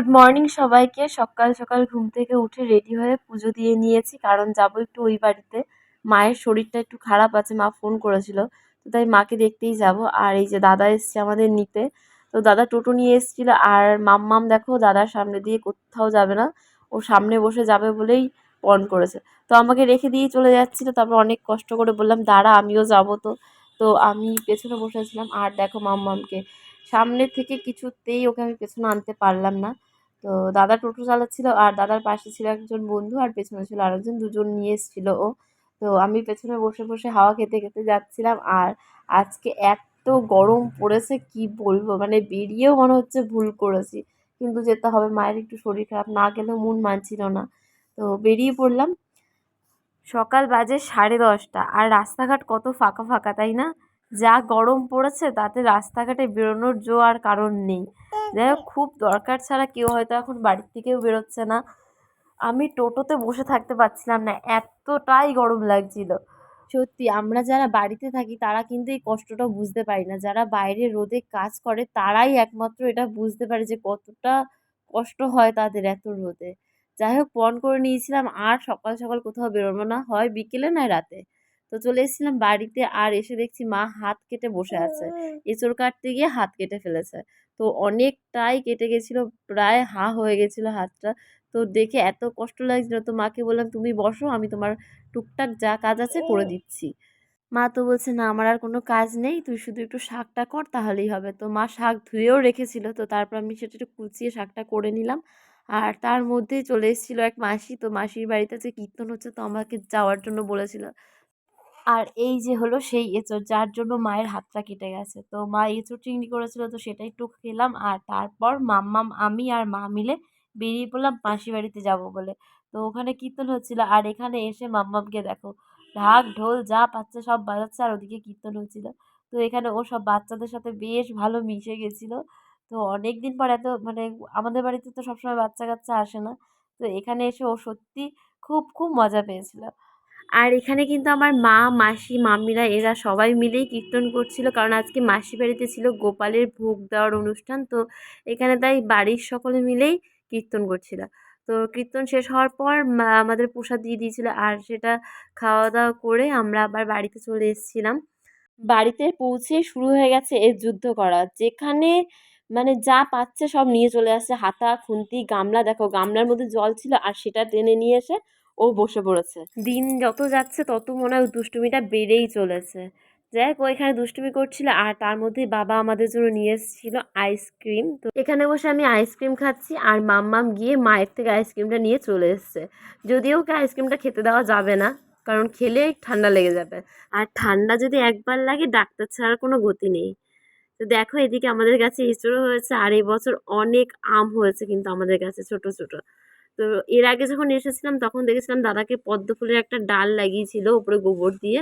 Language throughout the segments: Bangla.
গুড মর্নিং সবাইকে। সকাল সকাল ঘুম থেকে উঠে রেডি হয়ে পুজো দিয়ে নিয়েছি, কারণ যাব একটু ওই বাড়িতে। মায়ের শরীরটা একটু খারাপ আছে, মা ফোন করেছিল। তো তাই মাকে দেখতেই যাব। আর এই যে দাদা এসছে আমাদের নিতে। তো দাদা টোটো নিয়ে এসেছিল। আর মাম্মাম দেখো দাদার সামনে দিয়ে কোথাও যাবে না। ও সামনে বসে যাবে বলেই পণ করেছে। তো আমাকে রেখে দিয়ে চলে যাচ্ছিল। তারপর অনেক কষ্ট করে বললাম, দাঁড়া, আমিও যাব তো। তো আমি পেছনে বসেছিলাম। আর দেখো মাম্মামকে। সামনের থেকে কিছুতেই ওকে আমি পেছনে আনতে পারলাম না। তো দাদা টোটো চালাচ্ছিল আর দাদার পাশে ছিল একজন বন্ধু আর পেছনে ছিল আরেকজন, দুজন নিয়ে এসেছিল ও। তো আমি পেছনে বসে বসে হাওয়া খেতে খেতে যাচ্ছিলাম আর আজকে এত গরম পড়েছে, কি বলব? মানে বেরিয়েও মনে হচ্ছে ভুল করেছি। কিন্তু যেতে হবে, মায়ের একটু শরীর খারাপ, না গেলেও মন মানছিল না। তো বেরিয়ে পড়লাম। সকাল বাজে সাড়ে দশটা আর রাস্তাঘাট কত ফাঁকা ফাঁকা, তাই না? যা গরম পড়েছে, তাতে রাস্তাঘাটে বেরোনোর জো আর কারণ নেই। যাই হোক খুব দরকার ছাড়া কেউ হয়তো এখন বাড়ির থেকেও বেরোচ্ছে না। আমি টোটোতে বসে থাকতে পারছিলাম না এতটাই গরম লাগছিল। সত্যি আমরা যারা বাড়িতে থাকি তারা কিন্তু এই কষ্টটা বুঝতে পারি না। যারা বাইরে রোদে কাজ করে তারাই একমাত্র এটা বুঝতে পারে যে কতটা কষ্ট হয় তাদের এত রোদে। যাই হোক পণ করে নিয়েছিলাম আর সকাল সকাল কোথাও বেরোবো না। হয় বিকেলে নয় রাতে। তো চলে এসেছিলাম বাড়িতে আর এসে দেখছি মা হাত কেটে বসে আছে। এঁচড় কাটতে গিয়ে হাত কেটে ফেলেছে। তো অনেকটাই কেটে গেছিল, প্রায় হা হয়ে গেছিল হাতটা। তো দেখে এত কষ্ট লাগছিল, তো মাকে বললাম, তুমি বসো, আমি তোমার টুকটাক যা কাজ আছে করে দিচ্ছি। মা তো বলছে, না, আমার আর কোনো কাজ নেই, তুই শুধু একটু শাকটা কর, তাহলেই হবে। তো মা শাক ধুয়েও রেখেছিল, তো তারপর আমি সেটা একটু কুচিয়ে শাকটা করে নিলাম। আর তার মধ্যেই চলে এসেছিল এক মাসি, তো মাসির বাড়িতে যে কীর্তন হচ্ছে, তো আমাকে যাওয়ার জন্য বলেছিল। আর এই যে হলো সেই এঁচোড় যার জন্য মায়ের হাতটা কেটে গেছে। তো মা এঁচোড় চিংড়ি করেছিল তো সেটা একটু খেলাম আর তারপর মাম্মাম, আমি আর মা মিলে বেরিয়ে পড়লাম মাসির বাড়িতে যাব বলে। তো ওখানে কীর্তন হচ্ছিল আর এখানে এসে মাম্মামকে দেখো ঢাক ঢোল যা পাচ্ছে সব বাজাচ্ছে আর ওদিকে কীর্তন হচ্ছিল। তো এখানে ও সব বাচ্চাদের সাথে বেশ ভালো মিশে গেছিল। তো অনেক দিন পর এত মানে আমাদের বাড়িতে তো সবসময় বাচ্চা কাচ্চা আসে না। তো এখানে এসে ও সত্যি খুব খুব মজা পেয়েছিল। আর এখানে কিন্তু আমার মা, মাসি, মামিরা এরা সবাই মিলেই কীর্তন করছিল। কারণ আজকে মাসি বাড়িতে ছিল গোপালের ভোগ দেওয়ার অনুষ্ঠান, তো এখানে তাই বাড়ির সকলে মিলেই কীর্তন করছিল। তো কীর্তন শেষ হওয়ার পর আমাদের প্রসাদ দিয়ে দিয়েছিল আর সেটা খাওয়া দাওয়া করে আমরা আবার বাড়িতে চলে এসেছিলাম। বাড়িতে পৌঁছে শুরু হয়ে গেছে এর যুদ্ধ করা। যেখানে মানে যা পাচ্ছে সব নিয়ে চলে আসছে। হাতা, খুন্তি, গামলা, দেখো গামলার মধ্যে জল ছিল আর সেটা টেনে নিয়ে এসে ও বসে পড়েছে। দিন যত যাচ্ছে তত মনে হয় দুষ্টুমিটা বেড়েই চলেছে। যাই হোক ওইখানে দুষ্টুমি করছিল আর তার মধ্যে বাবা আমাদের জন্য নিয়ে এসেছিল আইসক্রিম। তো এখানে বসে আমি আইসক্রিম খাচ্ছি আর মাম্মাম গিয়ে মায়ের থেকে আইসক্রিমটা নিয়ে চলে এসছে। যদিও ওকে আইসক্রিমটা খেতে দেওয়া যাবে না, কারণ খেলে ঠান্ডা লেগে যাবে। আর ঠান্ডা যদি একবার লাগে, ডাক্তার ছাড়ার কোনো গতি নেই। তো দেখো এদিকে আমাদের কাছে এঁচড়ো হয়েছে আর এই বছর অনেক আম হয়েছে কিন্তু আমাদের কাছে ছোট ছোট। তো এর আগে যখন এসেছিলাম তখন দেখেছিলাম দাদাকে পদ্ম ফুলের একটা ডাল লাগিয়েছিল উপরে গোবর দিয়ে।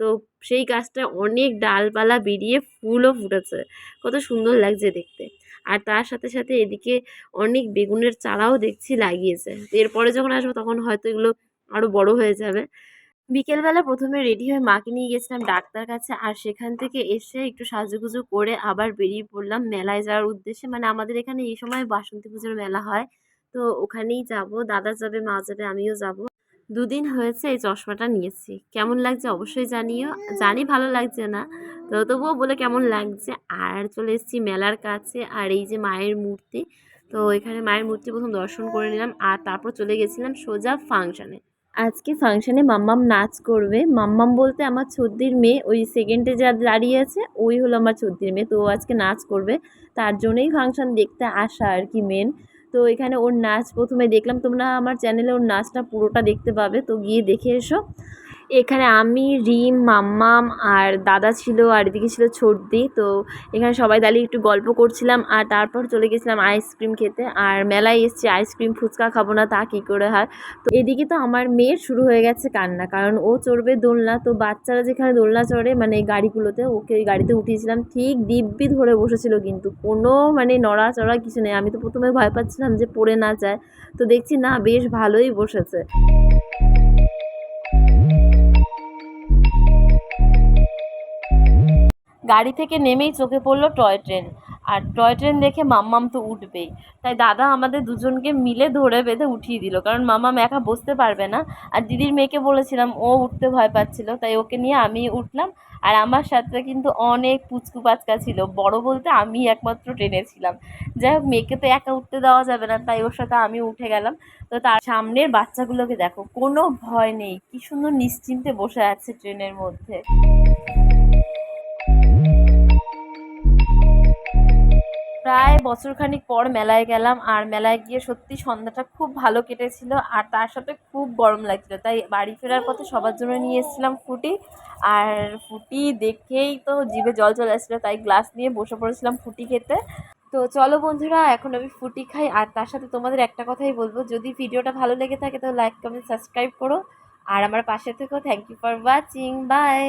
তো সেই গাছটায় অনেক ডালপালা বেরিয়ে ফুলও ফুটেছে। কত সুন্দর লাগছে দেখতে। আর তার সাথে সাথে এদিকে অনেক বেগুনের চারাও দেখছি লাগিয়েছে। এরপরে যখন আসব তখন হয়তো এগুলো আরও বড় হয়ে যাবে। বিকেলবেলা প্রথমে রেডি হয়ে মাকে নিয়ে গেছিলাম ডাক্তার কাছে, আর সেখান থেকে এসে একটু সাজুগুজু করে আবার বেরিয়ে পড়লাম মেলায় যাওয়ার উদ্দেশ্যে। মানে আমাদের এখানে এই সময় বাসন্তী পুজোর মেলা হয়, তো ওখানেই যাব, দাদা যাবে, মা যাবে, আমিও যাব। দুদিন হয়েছে এই চশমাটা নিয়েছি। কেমন লাগছে অবশ্যই জানিও। জানি ভালো লাগছে না, তো তবুও বলে কেমন লাগছে। আর চলে এসেছি মেলার কাছে, আর এই যে মায়ের মূর্তি, তো এখানে মায়ের মূর্তি প্রথম দর্শন করে নিলাম, আর তারপর চলে গেছিলাম সোজা ফাংশানে। আজকে ফাংশানে মাম্মাম নাচ করবে। মাম্মাম বলতে আমার ছদ্দির মেয়ে, ওই সেকেন্ডে যা দাঁড়িয়ে আছে, ওই হলো আমার ছদ্দির মেয়ে। তো আজকে নাচ করবে। তার জন্যই ফাংশান দেখতে আসা আর কি মেন তো এখানে ওর নাচ প্রথমে দেখলাম, তোমরা আমার চ্যানেলে ওর নাচটা পুরোটা দেখতে পাবে। তো গিয়ে দেখে এসো। এখানে আমি, রিম, মাম্মাম আর দাদা ছিল আর এদিকে ছিল ছোটদি তো এখানে সবাই দাঁড়িয়ে একটু গল্প করছিলাম আর তারপর চলে গেছিলাম আইসক্রিম খেতে। আর মেলায় এসছি আইসক্রিম ফুচকা খাব না, তা কী করে হয়? তো এদিকে তো আমার মেয়ের শুরু হয়ে গেছে কান্না, কারণ ও চড়বে দোলনা। তো বাচ্চারা যেখানে দোলনা চড়ে মানে গাড়িগুলোতে, ওকে ওই গাড়িতে উঠিয়েছিলাম। ঠিক দিব্যি ধরে বসেছিল কিন্তু। কোনো মানে নড়াচড়া কিছু নেই। আমি তো প্রথমে ভয় পাচ্ছিলাম যে পড়ে না যায়। তো দেখছি, না, বেশ ভালোই বসেছে। গাড়ি থেকে নেমেই চোখে পড়ল টয় ট্রেন। আর টয় ট্রেন দেখে মাম্মাম তো উঠবেই। তাই দাদা আমাদের দুজনকে মিলে ধরে বেঁধে উঠিয়ে দিল। কারণ মাম্মাম একা বসতে পারবে না। আর দিদির মেয়েকে বলেছিলাম, ও উঠতে ভয় পাচ্ছিল। তাই ওকে নিয়ে আমি উঠলাম। আর আমার সাথে কিন্তু অনেক পুচকু পাচকা ছিল। বড় বলতে আমি একমাত্র ট্রেনে ছিলাম। যাই হোক, মেয়েকে তো একা উঠতে দেওয়া যাবে না। তাই ওর সাথে আমি উঠে গেলাম। তো তার সামনের বাচ্চাগুলোকে দেখো, কোনো ভয় নেই। কি সুন্দর নিশ্চিন্তে বসে আছে ট্রেনের মধ্যে। প্রায় বছরখানিক পর মেলায় গেলাম আর মেলায় গিয়ে সত্যি সন্ধ্যাটা খুব ভালো কেটেছিল আর তার সাথে খুব গরম লাগছিল। তাই বাড়ি ফেরার পথে সবার জন্য নিয়ে এসেছিলাম ফুটি আর ফুটি দেখেই তো জিভে জল চলে আসছিল, তাই গ্লাস নিয়ে বসে পড়েছিলাম ফুটি খেতে। তো চলো বন্ধুরা, এখন আমি ফুটি খাই আর তার সাথে তোমাদের একটা কথাই বলব, যদি ভিডিওটা ভালো লেগে থাকে তো লাইক কমেন্ট সাবস্ক্রাইব করো। আর আমার পাশে থেকেও thank you for watching bye